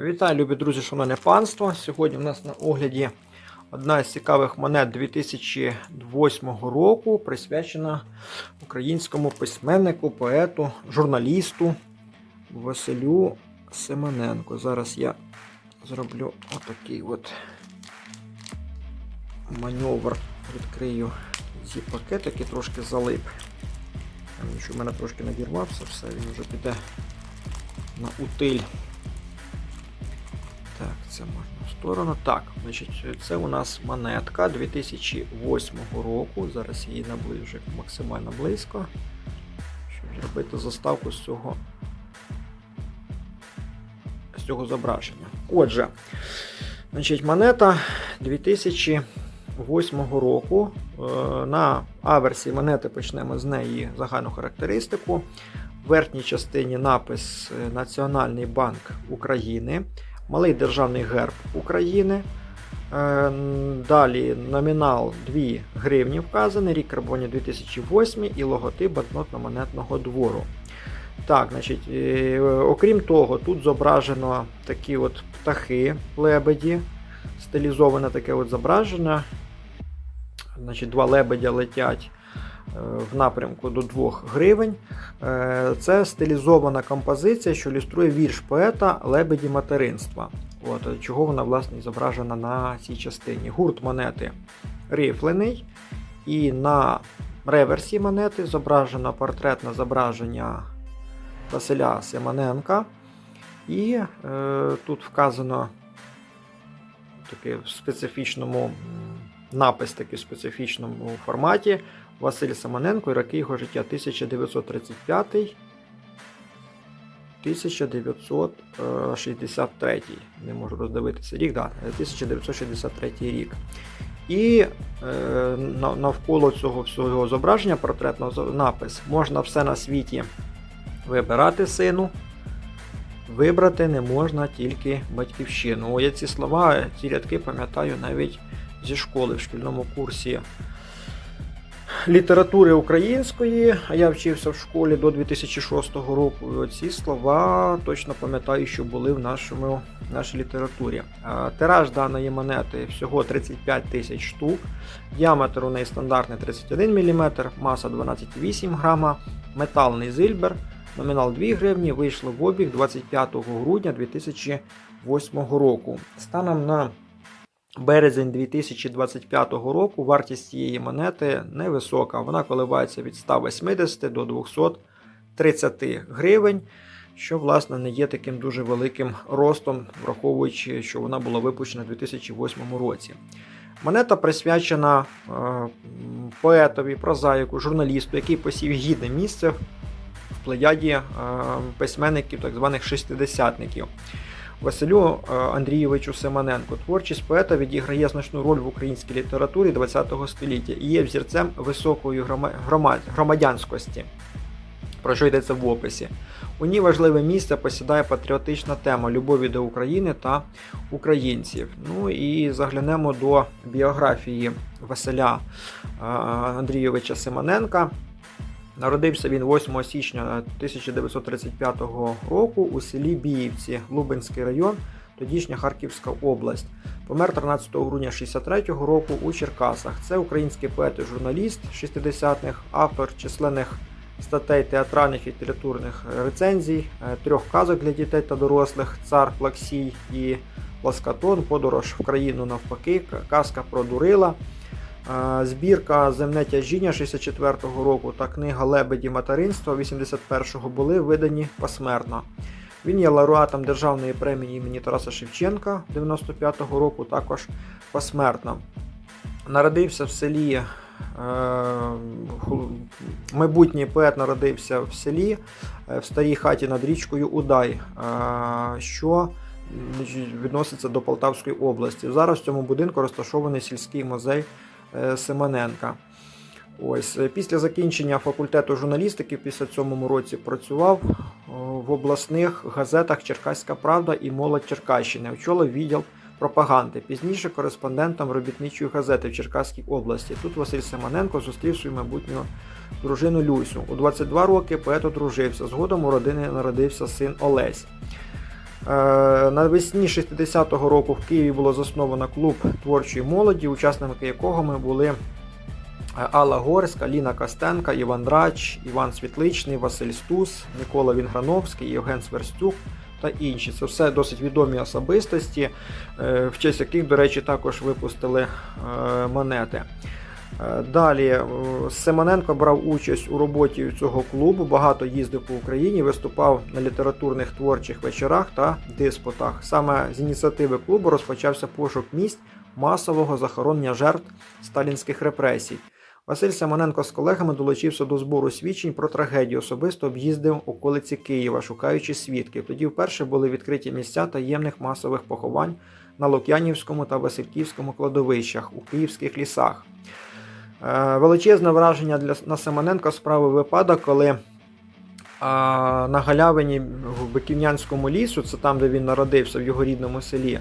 Вітаю, любі друзі, шановне панство. Сьогодні в нас на огляді одна з цікавих монет 2008 року, присвячена українському письменнику, поету, журналісту Василю Семененко. Зараз я зроблю отакий от маневр. Відкрию ці пакетики, трошки залип. Там, що в мене трошки надірвався, все, він вже піде на утиль. Так, це можна в сторону. Так, значить, це у нас монетка 2008 року. Зараз її наближу максимально близько. Щоб зробити заставку з цього, з цього зображення. Отже, значить, монета 2008 року. Е, На аверсі монети почнемо з неї загальну характеристику. В верхній частині напис Національний банк України малий державний герб України. Е, Далі номінал 2 гривні вказаний, рік карбоні 2008 і логотип банкнотно-монетного двору. Так, значить, е, окрім того, тут зображено такі от птахи, лебеді, стилізоване таке от зображення. Значить, Два лебедя летять в напрямку до 2 гривень. Е, Це стилізована композиція, що ілюструє вірш поета Лебеді материнства. От, чого вона власне зображена на цій частині. Гурт монети рифлений, і на реверсі монети зображено портретне зображення Василя Симоненка. І е, тут вказано таке в специфічному напис такий в специфічному форматі. Василь Симоненко і роки його життя 1935 1963. Не можу роздивитися рік, да, 1963 рік. І е, навколо цього всього зображення портретного напис можна все на світі вибирати сину. Вибрати не можна тільки батьківщину. О, я ці слова, ці рядки пам'ятаю навіть зі школи в шкільному курсі літератури української, а я вчився в школі до 2006 року. І ці слова точно пам'ятаю, що були в нашому, нашій літературі. Тираж даної монети всього 35 тисяч штук. Діаметр у неї стандартний 31 мм, маса 12,8 грама, металний зильбер. Номінал 2 гривні вийшло в обіг 25 грудня 2008 року. Станом на березень 2025 року вартість цієї монети невисока. Вона коливається від 180 до 230 гривень, що власне не є таким дуже великим ростом, враховуючи, що вона була випущена у 2008 році. Монета присвячена е, поетові, прозаїку, журналісту, який посів гідне місце в плеяді е, письменників, так званих шестидесятників. Василю е, Андрійовичу Семененку. Творчість поета відіграє значну роль в українській літературі ХХ століття і є взірцем високої громадянськості, про що йдеться в описі. У ній важливе місце посідає патріотична тема любові до України та українців. Ну і заглянемо до біографії Василя е, Андрійовича Семененка. Народився він 8 січня 1935 року у селі Біївці, Лубенський район, тодішня Харківська область. Помер 13 грудня 63 року у Черкасах. Це український поет і журналіст 60-х, автор численних статей театральних і літературних рецензій, е, трьох казок для дітей та дорослих Цар Плаксій і Ласкатон, Подорож в країну навпаки, казка про Дурила. Збірка Земне тяжіння 64-го року та книга Лебеді материнства 81-го були видані посмертно. Він є лауреатом Державної премії імені Тараса Шевченка 95-го року, також посмертно. Народився в селі. е, Майбутній поет народився в селі е, в старій хаті над річкою Удай, е, що відноситься до Полтавської області. Зараз в цьому будинку розташований сільський музей е, Семененка. Ось е, після закінчення факультету журналістики в 57-му році працював е, в обласних газетах Черкаська Правда і Молодь Черкащини. Очолив відділ пропаганди. Пізніше кореспондентом робітничої газети в Черкаській області. Тут Василь Семененко зустрів свою майбутню дружину Люсю. У 22 роки поет одружився. Згодом у родини народився син Олесь. Е, Навесні 60-го року в Києві було засновано клуб творчої молоді, учасниками якого ми були е, Алла Горська, Ліна Костенка, Іван Драч, Іван Світличний, Василь Стус, Микола Вінграновський, Євген Сверстюк та інші. Це все досить відомі особистості, е, в честь яких, до речі, також випустили монети. Е, Далі е, Семененко брав участь у роботі цього клубу, багато їздив по Україні, виступав на літературних творчих вечорах та диспутах. Саме з ініціативи клубу розпочався пошук місць масового захоронення жертв сталінських репресій. Василь Семененко з колегами долучився до збору свідчень про трагедію, особисто об'їздив околиці Києва, шукаючи свідків. Тоді вперше були відкриті місця таємних масових поховань на Лук'янівському та Васильківському кладовищах у київських лісах. Е, Величезне враження для на Семененка справив випадок, коли а, на галявині в Биківнянському лісу, це там, де він народився, в його рідному селі,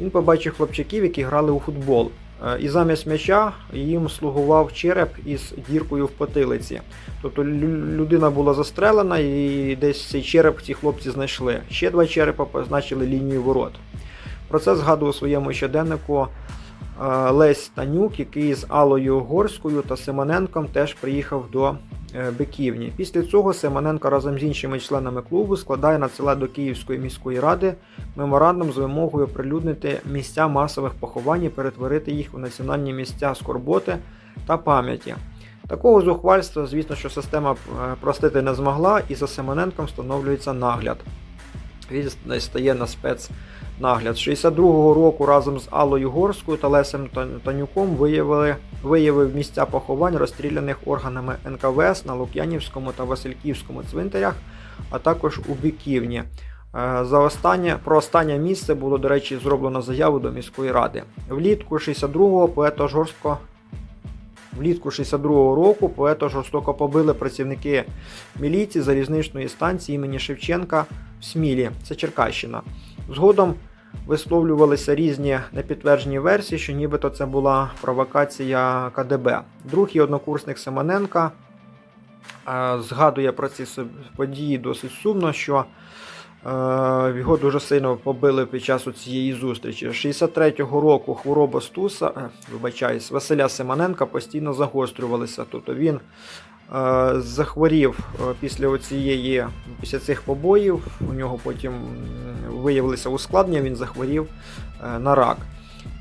він побачив хлопчаків, які грали у футбол. Е, І замість м'яча їм слугував череп із діркою в потилиці. Тобто людина була застрелена, і десь цей череп ці хлопці знайшли. Ще два черепа позначили лінію ворот. Про це згадував у своєму щоденнику Лесь Танюк, який з Аллою Горською та Семененком теж приїхав до е, Биківні. Після цього Семененко разом з іншими членами клубу складає надсилає до Київської міської ради меморандум з вимогою оприлюднити місця масових поховань і перетворити їх у національні місця скорботи та пам'яті. Такого зухвальства, звісно, що система е, простити не змогла, і за Семененком встановлюється нагляд. Він стає на спецнагляд. З 62-го року разом з Аллою Горською та Лесем Танюком виявили, виявив місця поховань, розстріляних органами НКВС на Лук'янівському та Васильківському цвинтарях, а також у Биківні. Е, За останнє, про останнє місце було, до речі, зроблено заяву до міської ради. Влітку 62-го поета жорстко Влітку 62-го року поета жорстоко побили працівники міліції залізничної станції імені Шевченка в Смілі, це Черкащина. Згодом висловлювалися різні непідтверджені версії, що нібито це була провокація КДБ. Друг і однокурсник Семененка е, згадує про ці події досить сумно, що його дуже сильно побили під час цієї зустрічі. З 63-го року хвороба Стуса, е, вибачаюсь, Василя Семененка постійно загострювалися. Тобто він е, захворів е, після цієї, після цих побоїв. У нього потім виявилися ускладнення, він захворів е, на рак.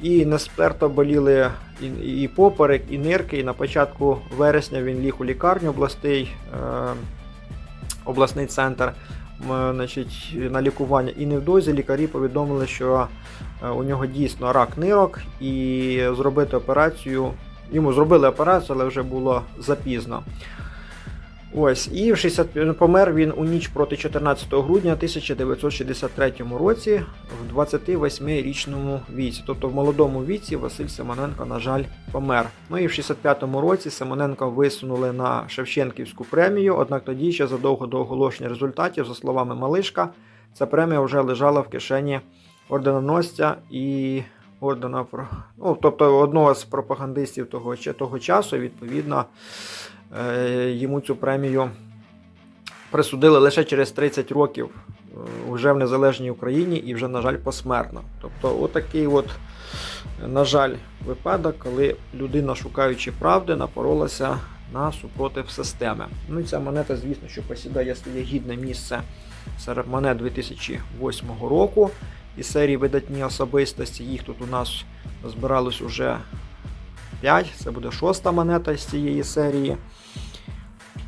І несперто боліли і, і поперек, і нирки. І на початку вересня він ліг у лікарню областей, е, обласний центр значить, на лікування. І невдовзі лікарі повідомили, що е, у нього дійсно рак нирок, і зробити операцію. Йому зробили операцію, але вже було запізно. Ось, і в 60... помер він у ніч проти 14 грудня 1963 році в 28-річному віці. Тобто в молодому віці Василь Семененко, на жаль, помер. Ну і в 65-му році Семененка висунули на Шевченківську премію, однак тоді ще задовго до оголошення результатів, за словами Малишка, ця премія вже лежала в кишені орденоносця і про- ну, тобто одного з пропагандистів того, того часу, відповідно, е, йому цю премію присудили лише через 30 років е, вже в незалежній Україні і вже, на жаль, посмертно. Тобто, отакий от, на жаль, випадок, коли людина, шукаючи правди, напоролася на супротив системи. Ну і ця монета, звісно, що посідає своє гідне місце серед монет 2008 року із серії видатні особистості. Їх тут у нас збиралось уже 5, це буде шоста монета з цієї серії.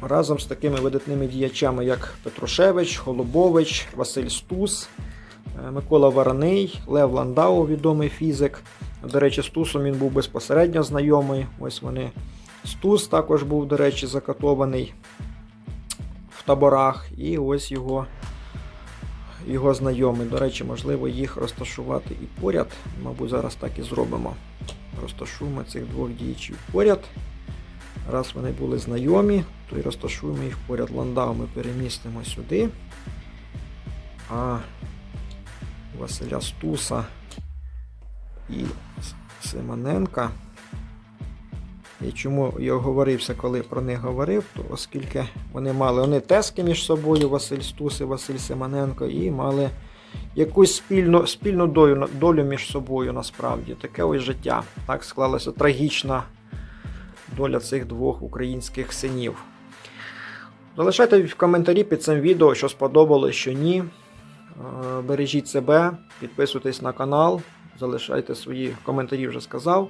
Разом з такими видатними діячами, як Петрушевич, Голубович, Василь Стус, е, Микола Вараний, Лев Ландау, відомий фізик. До речі, з Тусом він був безпосередньо знайомий. Ось вони. Стус також був, до речі, закатований в таборах. І ось його, його знайомий. До речі, можливо, їх розташувати і поряд. Мабуть, зараз так і зробимо. Розташуємо цих двох діячів поряд. Раз вони були знайомі, то і розташуємо їх поряд Ландау ми перемістимо сюди. А Василя Стуса і Симоненка. І чому я оговорився, коли про них говорив, то оскільки вони мали вони тески між собою, Василь Стус і Василь Симоненко, і мали якусь спільну, спільну долю, долю між собою насправді. Таке ось життя. Так склалася трагічна доля цих двох українських синів. Залишайте в коментарі під цим відео, що сподобалось, що ні. Е, Бережіть себе, підписуйтесь на канал, залишайте свої коментарі, вже сказав.